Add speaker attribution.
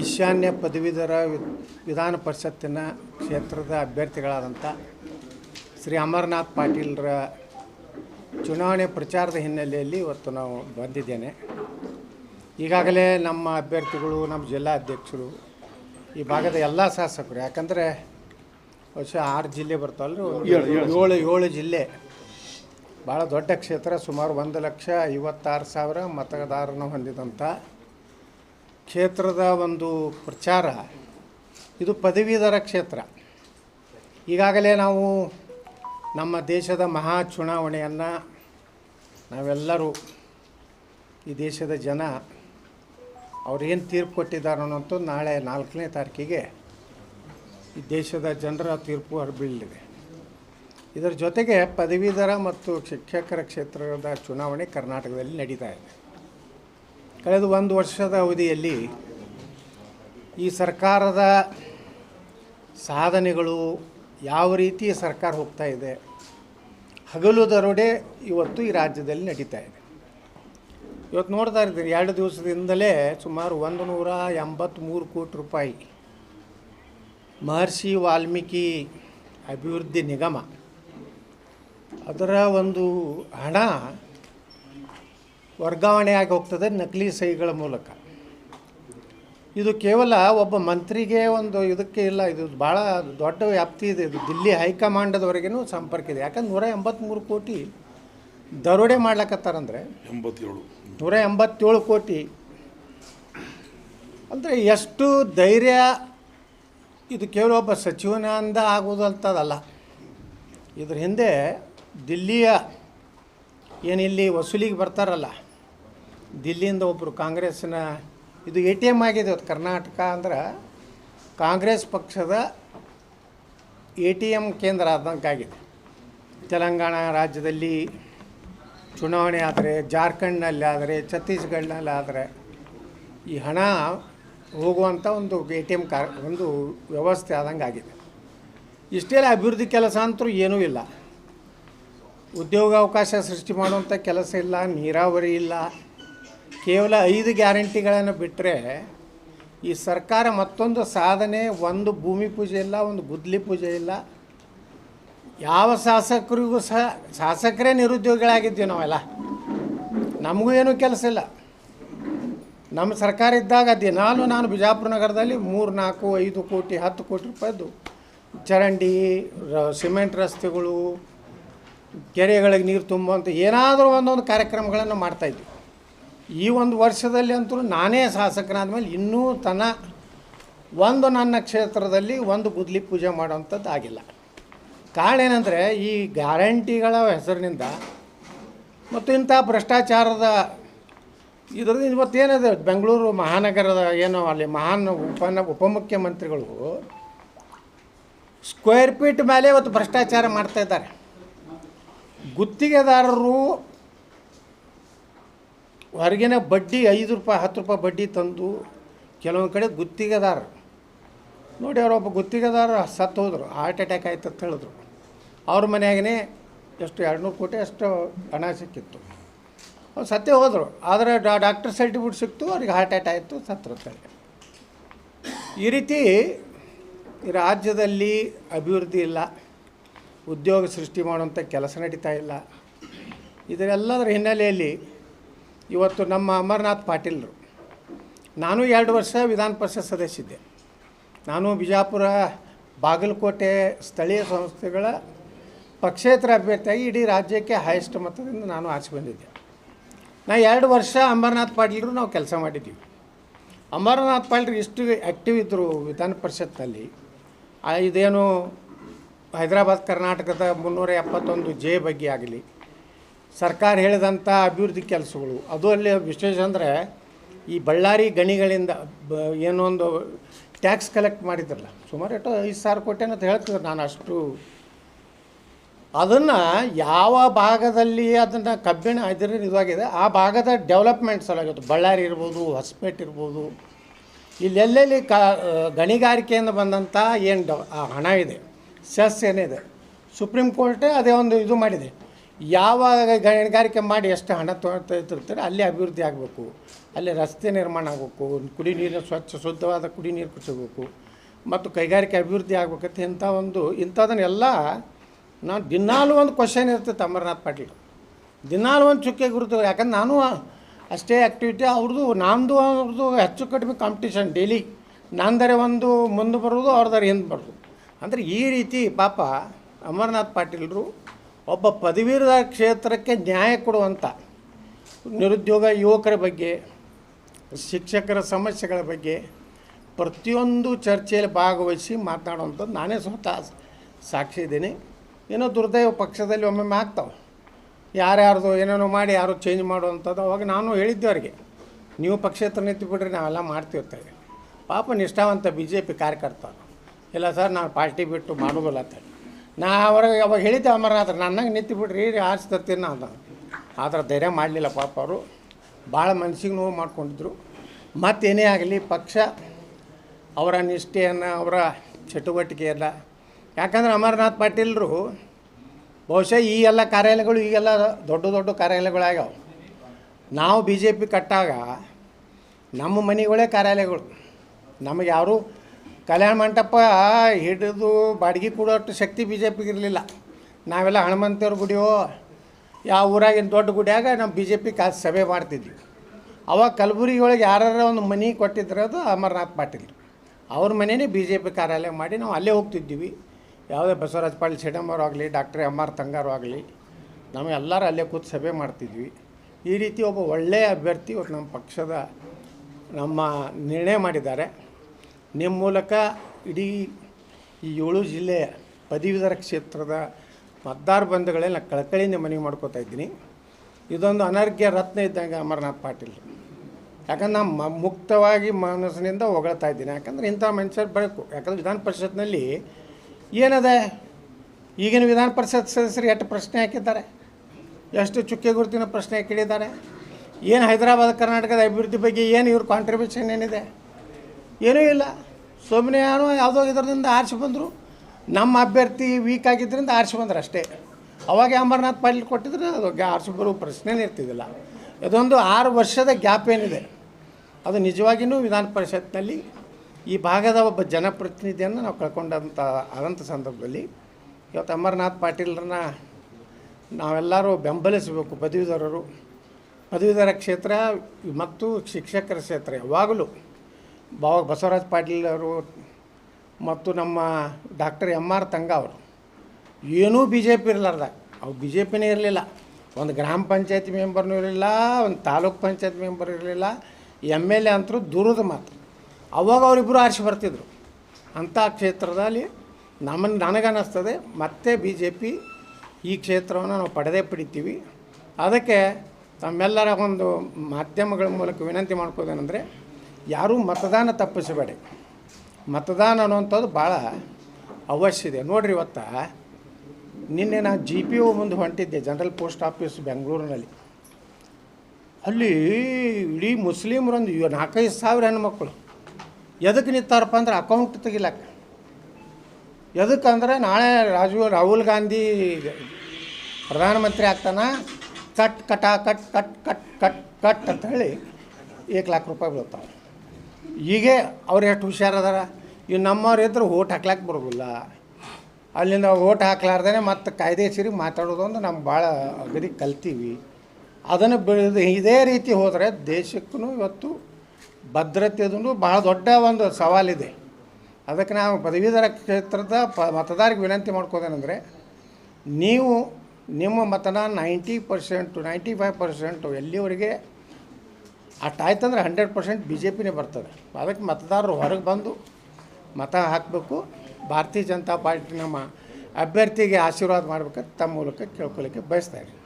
Speaker 1: ಈಶಾನ್ಯ ಪದವೀಧರ ವಿಧಾನ ಪರಿಷತ್ತಿನ ಕ್ಷೇತ್ರದ ಅಭ್ಯರ್ಥಿಗಳಾದಂಥ ಶ್ರೀ ಅಮರನಾಥ್ ಪಾಟೀಲ್ರ ಚುನಾವಣೆ ಪ್ರಚಾರದ ಹಿನ್ನೆಲೆಯಲ್ಲಿ ಇವತ್ತು ನಾವು ಬಂದಿದ್ದೇನೆ. ಈಗಾಗಲೇ ನಮ್ಮ ಅಭ್ಯರ್ಥಿಗಳು ನಮ್ಮ ಜಿಲ್ಲಾ ಅಧ್ಯಕ್ಷರು ಈ ಭಾಗದ ಎಲ್ಲ ಶಾಸಕರು ಯಾಕಂದರೆ ವರ್ಷ ಆರು ಜಿಲ್ಲೆ ಬರ್ತಾವಲ್ರಿ ಒಂದು ಏಳು ಏಳು ಜಿಲ್ಲೆ. ಭಾಳ ದೊಡ್ಡ ಕ್ಷೇತ್ರ ಸುಮಾರು ಒಂದು ಲಕ್ಷ ಐವತ್ತಾರು ಸಾವಿರ ಮತದಾರನ ಹೊಂದಿದಂಥ ಕ್ಷೇತ್ರದ ಒಂದು ಪ್ರಚಾರ, ಇದು ಪದವೀಧರ ಕ್ಷೇತ್ರ. ಈಗಾಗಲೇ ನಾವು ನಮ್ಮ ದೇಶದ ಮಹಾ ಚುನಾವಣೆಯನ್ನು ನಾವೆಲ್ಲರೂ ಈ ದೇಶದ ಜನ ಅವ್ರೇನು ತೀರ್ಪು ಕೊಟ್ಟಿದ್ದಾರೆ ಅನ್ನೋಂಥ ನಾಳೆ ನಾಲ್ಕನೇ ತಾರೀಕಿಗೆ ಈ ದೇಶದ ಜನರ ತೀರ್ಪು ಹೊರಬೀಳಲಿದೆ ಇದರ ಜೊತೆಗೆ ಪದವೀಧರ ಮತ್ತು ಶಿಕ್ಷಕರ ಕ್ಷೇತ್ರದ ಚುನಾವಣೆ ಕರ್ನಾಟಕದಲ್ಲಿ ನಡೀತಾ ಇದೆ. ಕಳೆದ ಒಂದು ವರ್ಷದ ಅವಧಿಯಲ್ಲಿ ಈ ಸರ್ಕಾರದ ಸಾಧನೆಗಳು ಯಾವ ರೀತಿ ಸರ್ಕಾರ ಹೋಗ್ತಾ ಇದೆ, ಹಗಲು ದರೋಡೆ ಇವತ್ತು ಈ ರಾಜ್ಯದಲ್ಲಿ ನಡೀತಾ ಇದೆ. ಇವತ್ತು ನೋಡ್ತಾ ಇರ್ತೀರಿ, ಎರಡು ದಿವಸದಿಂದಲೇ ಸುಮಾರು ಒಂದು ನೂರ ಎಂಬತ್ತ್ಮೂರು ಕೋಟಿ ರೂಪಾಯಿ ಮಹರ್ಷಿ ವಾಲ್ಮೀಕಿ ಅಭಿವೃದ್ಧಿ ನಿಗಮ, ಅದರ ಒಂದು ಹಣ ವರ್ಗಾವಣೆಯಾಗಿ ಹೋಗ್ತದೆ ನಕಲಿ ಸಹಿಗಳ ಮೂಲಕ. ಇದು ಕೇವಲ ಒಬ್ಬ ಮಂತ್ರಿಗೆ ಒಂದು ಇದಕ್ಕೆ ಇಲ್ಲ ಇದು ಭಾಳ ದೊಡ್ಡ ವ್ಯಾಪ್ತಿ ಇದೆ. ಇದು ದಿಲ್ಲಿ ಹೈಕಮಾಂಡದವರೆಗೂ ಸಂಪರ್ಕ ಇದೆ. ಯಾಕಂದ್ರೆ ನೂರ ಎಂಬತ್ತ್ಮೂರು ಕೋಟಿ ದರೋಡೆ ಮಾಡ್ಲಕತ್ತಾರಂದ್ರೆ
Speaker 2: ಎಂಬತ್ತೇಳು.
Speaker 1: ನೂರ ಎಂಬತ್ತೇಳು ಕೋಟಿ ಅಂದರೆ ಎಷ್ಟು ಧೈರ್ಯ ಇದು ಕೇವಲ ಒಬ್ಬ ಸಚಿವನಿಂದ ಆಗುವುದಂಥದ್ದಲ್ಲ ಇದ್ರ ಹಿಂದೆ ದಿಲ್ಲಿಯ ಏನಿಲ್ಲಿ ವಸೂಲಿಗೆ ಬರ್ತಾರಲ್ಲ ದಿಲ್ಲಿಯಿಂದ ಒಬ್ಬರು ಕಾಂಗ್ರೆಸ್ಸಿನ, ಇದು ಎ ಟಿ ಎಂ ಆಗಿದೆ ಅದು ಕರ್ನಾಟಕ ಅಂದ್ರೆ ಕಾಂಗ್ರೆಸ್ ಪಕ್ಷದ ಎ ಟಿ ಎಂ ಕೇಂದ್ರ ಆದಂಗಾಗಿದೆ. ತೆಲಂಗಾಣ ರಾಜ್ಯದಲ್ಲಿ ಚುನಾವಣೆ ಆದರೆ, ಜಾರ್ಖಂಡ್ನಲ್ಲಿ ಆದರೆ, ಛತ್ತೀಸ್ಗಢನಲ್ಲಿ ಆದರೆ ಈ ಹಣ ಹೋಗುವಂಥ ಒಂದು ಎ ಟಿ ಎಂ ಕಾರ್ ಒಂದು ವ್ಯವಸ್ಥೆ ಆದಂಗೆ ಆಗಿದೆ ಇಷ್ಟೆಲ್ಲ ಅಭಿವೃದ್ಧಿ ಕೆಲಸ ಅಂತೂ ಏನೂ ಇಲ್ಲ. ಉದ್ಯೋಗಾವಕಾಶ ಸೃಷ್ಟಿ ಮಾಡುವಂಥ ಕೆಲಸ ಇಲ್ಲ, ನೀರಾವರಿ ಇಲ್ಲ. ಕೇವಲ ಐದು ಗ್ಯಾರಂಟಿಗಳನ್ನು ಬಿಟ್ಟರೆ ಈ ಸರ್ಕಾರ ಮತ್ತೊಂದು ಸಾಧನೆ, ಒಂದು ಭೂಮಿ ಪೂಜೆ ಇಲ್ಲ, ಒಂದು ಗುದ್ಲಿ ಪೂಜೆ ಇಲ್ಲ. ಯಾವ ಶಾಸಕರಿಗೂ ಸಹ, ಶಾಸಕರೇ ನಿರುದ್ಯೋಗಿಗಳಾಗಿದ್ದೀವಿ ನಾವೆಲ್ಲ. ನಮಗೂ ಏನೂ ಕೆಲಸ ಇಲ್ಲ. ನಮ್ಮ ಸರ್ಕಾರ ಇದ್ದಾಗ ದಿನಾಲು ನಾನು ಬಿಜಾಪುರ ನಗರದಲ್ಲಿ ಮೂರು, ನಾಲ್ಕು, ಐದು ಕೋಟಿ, ಹತ್ತು ಕೋಟಿ ರೂಪಾಯಿದ್ದು ಚರಂಡಿ ಸಿಮೆಂಟ್ ರಸ್ತೆಗಳು, ಕೆರೆಗಳಿಗೆ ನೀರು ತುಂಬುವಂಥ ಏನಾದರೂ ಒಂದೊಂದು ಕಾರ್ಯಕ್ರಮಗಳನ್ನು ಮಾಡ್ತಾಯಿದ್ವಿ ಈ ಒಂದು ವರ್ಷದಲ್ಲಿ ಅಂತೂ ನಾನೇ ಶಾಸಕನಾದ ಮೇಲೆ ಇನ್ನೂ ತನ ಒಂದು ನನ್ನ ಕ್ಷೇತ್ರದಲ್ಲಿ ಒಂದು ಗುದ್ಲಿ ಪೂಜೆ ಮಾಡೋವಂಥದ್ದು ಆಗಿಲ್ಲ. ಕಾರಣ ಏನಂದರೆ ಈ ಗ್ಯಾರಂಟಿಗಳ ಹೆಸರಿನಿಂದ ಮತ್ತು ಇಂಥ ಭ್ರಷ್ಟಾಚಾರದ ಇದರಿಂದ ಇವತ್ತೇನಿದೆ, ಬೆಂಗಳೂರು ಮಹಾನಗರದ ಏನೋ ಅಲ್ಲಿ ಮಹಾನ್ ಉಪ ಉಪಮುಖ್ಯಮಂತ್ರಿಗಳು ಸ್ಕ್ವೇರ್ ಫೀಟ್ ಮೇಲೆ ಇವತ್ತು ಭ್ರಷ್ಟಾಚಾರ ಮಾಡ್ತಾ ಇದ್ದಾರೆ. ಗುತ್ತಿಗೆದಾರರು ಹೊರಗಿನ ಬಡ್ಡಿ ಐದು ರೂಪಾಯಿ, ಹತ್ತು ರೂಪಾಯಿ ಬಡ್ಡಿ ತಂದು ಕೆಲವೊಂದು ಕಡೆ ಗುತ್ತಿಗೆದಾರ ನೋಡಿ ಅವರೊಬ್ಬ ಗುತ್ತಿಗೆದಾರ ಸತ್ತು ಹೋದರು, ಹಾರ್ಟ್ ಅಟ್ಯಾಕ್ ಆಯ್ತು ಅಂತ ಹೇಳಿದ್ರು. ಅವ್ರ ಮನೆಯಾಗೇ ಎಷ್ಟು ಎರಡುನೂರು ಕೋಟಿ ಅಷ್ಟು ಹಣ ಸಿಕ್ಕಿತ್ತು. ಅವ್ರು ಸತ್ತೇ ಹೋದರು, ಆದರೆ ಡಾಕ್ಟರ್ ಸರ್ಟಿಫಿಕೇಟ್ ಸಿಕ್ತು, ಅವ್ರಿಗೆ ಹಾರ್ಟ್ ಅಟ್ಯಾಕ್ ಆಯಿತು, ಸತ್ತರು ಅಂತೇಳಿ ಈ ರೀತಿ ರಾಜ್ಯದಲ್ಲಿ ಅಭಿವೃದ್ಧಿ ಇಲ್ಲ, ಉದ್ಯೋಗ ಸೃಷ್ಟಿ ಮಾಡುವಂಥ ಕೆಲಸ ನಡೀತಾ ಇಲ್ಲ. ಇದರೆಲ್ಲದರ ಹಿನ್ನೆಲೆಯಲ್ಲಿ ಇವತ್ತು ನಮ್ಮ ಅಮರನಾಥ್ ಪಾಟೀಲರು. ನಾನು ಎರಡು ವರ್ಷ ವಿಧಾನ ಪರಿಷತ್ ಸದಸ್ಯಿದ್ದೆ ನಾನು ಬಿಜಾಪುರ ಬಾಗಲಕೋಟೆ ಸ್ಥಳೀಯ ಸಂಸ್ಥೆಗಳ ಪಕ್ಷೇತರ ಅಭ್ಯರ್ಥಿಯಾಗಿ ಇಡೀ ರಾಜ್ಯಕ್ಕೆ ಹೈಯೆಸ್ಟ್ ಮತದಿಂದ ನಾನು ಆಚೆ ಬಂದಿದ್ದೆ. ನಾ ಎರಡು ವರ್ಷ ಅಮರನಾಥ್ ಪಾಟೀಲರು ನಾವು ಕೆಲಸ ಮಾಡಿದ್ದೀವಿ ಅಮರನಾಥ್ ಪಾಟೀಲ್ರು ಇಷ್ಟು ಆ್ಯಕ್ಟಿವ್ ಇದ್ದರು ವಿಧಾನ ಪರಿಷತ್ತಲ್ಲಿ. ಇದೇನು ಹೈದರಾಬಾದ್, ಕರ್ನಾಟಕದ ಮುನ್ನೂರ ಎಪ್ಪತ್ತೊಂದು ಜೆ ಬಗ್ಗೆ ಆಗಲಿ ಸರ್ಕಾರ ಹೇಳಿದಂಥ ಅಭಿವೃದ್ಧಿ ಕೆಲಸಗಳು, ಅದು ಅಲ್ಲಿ ವಿಶೇಷ ಅಂದರೆ ಈ ಬಳ್ಳಾರಿ ಗಣಿಗಳಿಂದ ಬ ಏನೊಂದು ಟ್ಯಾಕ್ಸ್ ಕಲೆಕ್ಟ್ ಮಾಡಿದ್ರಲ್ಲ, ಸುಮಾರು ಎಷ್ಟು ಐದು ಸಾವಿರ ಕೋಟಿ ಅಂತ ಹೇಳ್ತಿದ್ರು ನಾನು ಅಷ್ಟು. ಅದನ್ನು ಯಾವ ಭಾಗದಲ್ಲಿ ಅದನ್ನು ಕಬ್ಬಿಣ ಇದರ ಇದಾಗಿದೆ, ಆ ಭಾಗದ ಡೆವಲಪ್ಮೆಂಟ್ ಸಲುವಾಗಿ ಬಳ್ಳಾರಿ ಇರ್ಬೋದು, ಹೊಸಪೇಟೆ ಇರ್ಬೋದು ಇಲ್ಲೆಲ್ಲೆಲ್ಲಿ ಕ, ಗಣಿಗಾರಿಕೆಯಿಂದ ಬಂದಂಥ ಏನು ಡ ಹಣ ಇದೆ ಸೆಸ್ ಏನಿದೆ ಸುಪ್ರೀಂ ಕೋರ್ಟೇ ಅದೇ ಒಂದು ಇದು ಮಾಡಿದೆ. ಯಾವಾಗ ಗಣಿಗಾರಿಕೆ ಮಾಡಿ ಎಷ್ಟು ಹಣ ತೊಗೊಳ್ತಿರ್ತಾರೆ ಅಲ್ಲಿ ಅಭಿವೃದ್ಧಿ ಆಗಬೇಕು. ಅಲ್ಲಿ ರಸ್ತೆ ನಿರ್ಮಾಣ ಆಗಬೇಕು, ಕುಡಿ ನೀರಿನ ಸ್ವಚ್ಛ, ಶುದ್ಧವಾದ ಕುಡಿ ನೀರು ಸಿಗಬೇಕು ಮತ್ತು ಕೈಗಾರಿಕೆ ಅಭಿವೃದ್ಧಿ ಆಗಬೇಕಂತ ಇಂಥ ಒಂದು ಇಂಥದನ್ನೆಲ್ಲ ನಾನು ದಿನಾಲೂ ಒಂದು ಕ್ವಶನ್ ಇರ್ತೈತೆ ಅಮರನಾಥ್ ಪಾಟೀಲ್. ದಿನಾಲೂ ಒಂದು ಚುಕ್ಕೆ ಗುರುತು ಯಾಕಂದ್ರೆ ನಾನು ಅಷ್ಟೇ ಆ್ಯಕ್ಟಿವಿಟಿ ಅವ್ರದ್ದು ನಮ್ಮದು ಅವ್ರದ್ದು ಹೆಚ್ಚು ಕಡಿಮೆ ಕಾಂಪಿಟೇಷನ್ ಡೈಲಿ ನಂದರೆ ಒಂದು ಮುಂದೆ ಬರೋದು ಅವ್ರದಾರೆ ಹಿಂದೆ ಬರೋದು ಅಂದರೆ ಈ ರೀತಿ ಪಾಪ ಅಮರನಾಥ್ ಪಾಟೀಲ್ರು ಒಬ್ಬ ಪದವೀಧರ ಕ್ಷೇತ್ರಕ್ಕೆ ನ್ಯಾಯ ಕೊಡುವಂಥ ನಿರುದ್ಯೋಗ ಯುವಕರ ಬಗ್ಗೆ, ಶಿಕ್ಷಕರ ಸಮಸ್ಯೆಗಳ ಬಗ್ಗೆ ಪ್ರತಿಯೊಂದು ಚರ್ಚೆಯಲ್ಲಿ ಭಾಗವಹಿಸಿ ಮಾತನಾಡುವಂಥದ್ದು ನಾನೇ ಸ್ವತಃ ಸಾಕ್ಷಿ ಇದ್ದೀನಿ. ಏನೋ ದುರ್ದೈವ ಪಕ್ಷದಲ್ಲಿ ಒಮ್ಮೊಮ್ಮೆ ಆಗ್ತಾವೆ. ಯಾರ್ಯಾರ್ದು ಏನೇನೋ ಮಾಡಿ ಯಾರು ಚೇಂಜ್ ಮಾಡುವಂಥದ್ದು ಅವಾಗ ನಾನು ಹೇಳಿದ್ದೆ ಅವ್ರಿಗೆ, ನೀವು ಪಕ್ಷೇತರ ನಿಂತು ಬಿಡ್ರಿ, ನಾವೆಲ್ಲ ಮಾಡ್ತಿರ್ತೇವೆ ಪಾಪ ನಿಷ್ಠಾವಂತ ಬಿ ಜೆ ಪಿ ಕಾರ್ಯಕರ್ತರು. ಇಲ್ಲ ಸರ್ ನಾನು ಪಾರ್ಟಿ ಬಿಟ್ಟು ಮಾಡೋದಿಲ್ಲ ಅಂತೇಳಿ ನಾ ಅವ್ರಿಗೆ ಅವಾಗ ಹೇಳಿದ್ದೆ, ಅಮರನಾಥ ನನ್ನಂಗೆ ನಿಂತು ಬಿಡ್ರಿ ಆರಿಸ್ತರ್ತೀನಿ ನಾನು ಆದ್ರೆ ಧೈರ್ಯ ಮಾಡಲಿಲ್ಲ ಪಾಪ ಅವರು. ಭಾಳ ಮನಸ್ಸಿಗೆ ನೋವು ಮಾಡ್ಕೊಂಡಿದ್ರು. ಮತ್ತೇನೇ ಆಗಲಿ, ಪಕ್ಷ, ಅವರ ನಿಷ್ಠೆಯನ್ನು, ಅವರ ಚಟುವಟಿಕೆ ಎಲ್ಲ ಯಾಕಂದ್ರೆ ಅಮರನಾಥ್ ಪಾಟೀಲ್ರು ಬಹುಶಃ ಈ ಎಲ್ಲ ಕಾರ್ಯಾಲಯಗಳು ಈಗೆಲ್ಲ ದೊಡ್ಡ ದೊಡ್ಡ ಕಾರ್ಯಾಲಯಗಳಾಗ್ಯಾವ. ನಾವು ಬಿ ಜೆ ಪಿ ಕಟ್ಟಾಗ ನಮ್ಮ ಮನೆಗಳೇ ಕಾರ್ಯಾಲಯಗಳು. ನಮಗೆ ಯಾರು ಕಲ್ಯಾಣ ಮಂಟಪ ಹಿಡಿದು ಬಾಡಿಗೆ ಕೊಡೋಷ್ಟು ಶಕ್ತಿ ಬಿ ಜೆ ಪಿಗೆ ಇರಲಿಲ್ಲ ನಾವೆಲ್ಲ ಹನುಮಂತೇವ್ರ ಗುಡಿಯೋ, ಯಾವ ಊರಾಗಿನ ದೊಡ್ಡ ಗುಡಿಯಾಗ ನಮ್ಮ ಬಿ ಜೆ ಪಿ ಕಾ ಸಭೆ ಮಾಡ್ತಿದ್ವಿ. ಅವಾಗ ಕಲಬುರಗಿ ಒಳಗೆ ಯಾರ್ಯಾರ ಒಂದು ಮನೆ ಕೊಟ್ಟಿದ್ರೆ ಅದು ಅಮರನಾಥ್ ಪಾಟೀಲ್. ಅವ್ರ ಮನೆಯೇ ಬಿ ಜೆ ಪಿ ಕಾರ್ಯಾಲಯ ಮಾಡಿ ನಾವು ಅಲ್ಲೇ ಹೋಗ್ತಿದ್ದೀವಿ. ಯಾವುದೇ ಬಸವರಾಜ ಪಾಟೀಲ್ ಸಿಡಂಬರು ಆಗಲಿ, ಡಾಕ್ಟರ್ ಎಂ ಆರ್ ತಂಗಾರು ಆಗಲಿ, ನಾವು ಎಲ್ಲರೂ ಅಲ್ಲೇ ಕೂತು ಸಭೆ ಮಾಡ್ತಿದ್ವಿ. ಈ ರೀತಿ ಒಬ್ಬ ಒಳ್ಳೆಯ ಅಭ್ಯರ್ಥಿ ಇವತ್ತು ನಮ್ಮ ಪಕ್ಷದ ನಮ್ಮ ನಿರ್ಣಯ ಮಾಡಿದ್ದಾರೆ. ನಿಮ್ಮ ಮೂಲಕ ಇಡೀ ಈ ಏಳು ಜಿಲ್ಲೆಯ ಪದವೀಧರ ಕ್ಷೇತ್ರದ ಮತದಾರ ಬಂಧುಗಳೆಲ್ಲ ಕಳಕಳಿಯಿಂದ ಮನವಿ ಮಾಡ್ಕೋತಾ ಇದ್ದೀನಿ. ಇದೊಂದು ಅನರ್ಘ್ಯ ರತ್ನ ಇದ್ದಂಗೆ ಅಮರನಾಥ್ ಪಾಟೀಲ್. ಯಾಕಂದ್ರೆ ನಾನು ಮುಕ್ತವಾಗಿ ಮನಸ್ಸಿನಿಂದ ಹೊಗಳ್ತಾ ಇದ್ದೀನಿ. ಯಾಕಂದ್ರೆ ಇಂಥ ಮನುಷ್ಯರು ಬರಬೇಕು. ಯಾಕಂದ್ರೆ ವಿಧಾನ ಪರಿಷತ್ನಲ್ಲಿ ಏನದೆ? ಈಗಿನ ವಿಧಾನ ಪರಿಷತ್ ಸದಸ್ಯರು ಎಷ್ಟು ಪ್ರಶ್ನೆ ಹಾಕಿದ್ದಾರೆ? ಎಷ್ಟು ಚುಕ್ಕೆ ಗುರುತಿನ ಪ್ರಶ್ನೆ ಕೇಳಿದ್ದಾರೆ? ಏನು ಹೈದರಾಬಾದ್, ಕರ್ನಾಟಕದ ಅಭಿವೃದ್ಧಿ ಬಗ್ಗೆ ಏನು ಇವ್ರ ಕಾಂಟ್ರಿಬ್ಯೂಷನ್ ಏನಿದೆ? ಏನೂ ಇಲ್ಲ. ಸುಮ್ಮನೆ ಏನೋ ಯಾವುದೋ ಇದರಿಂದ ಆರಿಸಿ ಬಂದರು. ನಮ್ಮ ಅಭ್ಯರ್ಥಿ ವೀಕ್ ಆಗಿದ್ದರಿಂದ ಆರಿಸಿ ಬಂದರು ಅಷ್ಟೇ. ಅವಾಗ ಅಮರನಾಥ್ ಪಾಟೀಲ್ ಕೊಟ್ಟಿದ್ರೆ ಅದು ಆರಿಸಿ ಬರೋ ಪ್ರಶ್ನೆನೇ ಇರ್ತಿದ್ದಿಲ್ಲ. ಇದೊಂದು ಆರು ವರ್ಷದ ಗ್ಯಾಪ್ ಏನಿದೆ. ಅದು ನಿಜವಾಗಿಯೂ ವಿಧಾನ ಪರಿಷತ್ನಲ್ಲಿ ಈ ಭಾಗದ ಒಬ್ಬ ಜನಪ್ರತಿನಿಧಿಯನ್ನು ನಾವು ಕಳ್ಕೊಂಡಂಥ ಆದಂಥ ಸಂದರ್ಭದಲ್ಲಿ ಇವತ್ತು ಅಮರನಾಥ್ ಪಾಟೀಲ್ರನ್ನ ನಾವೆಲ್ಲರೂ ಬೆಂಬಲಿಸಬೇಕು. ಪದವೀಧರರು. ಪದವೀಧರ ಕ್ಷೇತ್ರ ಮತ್ತು ಶಿಕ್ಷಕರ ಕ್ಷೇತ್ರ ಯಾವಾಗಲೂ ಬಾವ ಬಸವರಾಜ ಪಾಟೀಲ್ ಅವರು ಮತ್ತು ನಮ್ಮ ಡಾಕ್ಟರ್ ಎಂ ಆರ್ ತಂಗ ಅವರು. ಏನೂ ಬಿ ಜೆ ಪಿ ಇರಲಾರ್ದ. ಅವು ಬಿ ಜೆ ಪಿನೇ ಇರಲಿಲ್ಲ. ಒಂದು ಗ್ರಾಮ ಪಂಚಾಯತಿ ಮೆಂಬರ್ನೂ ಇರಲಿಲ್ಲ, ಒಂದು ತಾಲೂಕು ಪಂಚಾಯತ್ ಮೆಂಬರ್ ಇರಲಿಲ್ಲ. ಎಂ ಎಲ್ ಎ ಅಂತರೂ ದೂರದ ಮಾತು. ಅವಾಗ ಅವರಿಬ್ಬರು ಆರಿಸಿ ಬರ್ತಿದ್ರು. ಅಂಥ ಕ್ಷೇತ್ರದಲ್ಲಿ ನಮ್ಮನ್ನು ನನಗನ್ನಿಸ್ತದೆ, ಮತ್ತೆ ಬಿ ಜೆ ಪಿ ಈ ಕ್ಷೇತ್ರವನ್ನು ನಾವು ಪಡೆದೇ ಪಡಿತೀವಿ. ಅದಕ್ಕೆ ತಮ್ಮೆಲ್ಲರ ಒಂದು ಮಾಧ್ಯಮಗಳ ಮೂಲಕ ವಿನಂತಿ ಮಾಡ್ಕೋದೇನೆಂದರೆ ಯಾರೂ ಮತದಾನ ತಪ್ಪಿಸಬೇಡಿ. ಮತದಾನ ಅನ್ನುವಂಥದ್ದು ಭಾಳ ಅವಶ್ಯ ಇದೆ. ನೋಡಿರಿ ಇವತ್ತು ನಿನ್ನೆ ನಾನು ಜಿ ಪಿ ಓ ಮುಂದೆ ಹೊಂಟಿದ್ದೆ ಜನರಲ್ ಪೋಸ್ಟ್ ಆಫೀಸ್ ಬೆಂಗಳೂರಿನಲ್ಲಿ ಅಲ್ಲಿ ಇಡೀ ಮುಸ್ಲಿಮ್ರೊಂದು ನಾಲ್ಕೈದು ಸಾವಿರ ಹೆಣ್ಮಕ್ಳು. ಎದಕ್ಕೆ ನಿಂತಾರಪ್ಪ ಅಂದ್ರೆ ಅಕೌಂಟ್ ತೆಗಿಲಕ್ಕ. ಎದಕ್ಕಂದ್ರೆ ನಾಳೆ ರಾಜೀವ್ ರಾಹುಲ್ ಗಾಂಧಿ ಪ್ರಧಾನಮಂತ್ರಿ ಆಗ್ತಾನ, ಕಟ್ ಕಟಾ ಕಟ್ ಕಟ್ ಕಟ್ ಕಟ್ ಕಟ್ ಅಂತ ಹೇಳಿ ಏಕ್ ಲಾಖ ರೂಪಾಯಿ ಬೀಳ್ತಾವೆ. ಹೀಗೆ ಅವ್ರು ಎಷ್ಟು ಹುಷಾರದಾರ ಇವು ನಮ್ಮವ್ರು ಇದ್ರೆ ಓಟ್ ಹಾಕ್ಲಾಕ್ ಬರೋದಿಲ್ಲ. ಅಲ್ಲಿಂದ ಓಟ್ ಹಾಕ್ಲಾರ್ದೇ ಮತ್ತು ಕಾಯ್ದೆ ಸೇರಿ ಮಾತಾಡೋದು ಅಂದ್ರೆ ನಮ್ಗೆ ಭಾಳ ಅಗದಿ ಕಲ್ತೀವಿ. ಅದನ್ನು ಬೆಳೆದು ಇದೇ ರೀತಿ ಹೋದರೆ ದೇಶಕ್ಕೂ ಇವತ್ತು ಭದ್ರತೆದು ಭಾಳ ದೊಡ್ಡ ಒಂದು ಸವಾಲಿದೆ. ಅದಕ್ಕೆ ನಾವು ಪದವೀಧರ ಕ್ಷೇತ್ರದ ಪ ಮತದಾರಿಗೆ ವಿನಂತಿ ಮಾಡ್ಕೋದೇನೆಂದರೆ, ನೀವು ನಿಮ್ಮ ಮತನ ninety percent, ninety five percent ಎಲ್ಲಿವರೆಗೆ ಅಷ್ಟಾಯ್ತಂದ್ರೆ ಹಂಡ್ರೆಡ್ ಪರ್ಸೆಂಟ್ ಬಿ ಜೆ ಪಿನೇ ಬರ್ತದೆ. ಅದಕ್ಕೆ ಮತದಾರರು ಹೊರಗೆ ಬಂದು ಮತ ಹಾಕಬೇಕು. ಭಾರತೀಯ ಜನತಾ ಪಾರ್ಟಿ ನಮ್ಮ ಅಭ್ಯರ್ಥಿಗೆ ಆಶೀರ್ವಾದ ಮಾಡ್ಬೇಕಂತ ತಮ್ಮ ಮೂಲಕ ಕೇಳ್ಕೊಳ್ಳಿಕ್ಕೆ ಬಯಸ್ತಾ ಇದ್ದೀನಿ.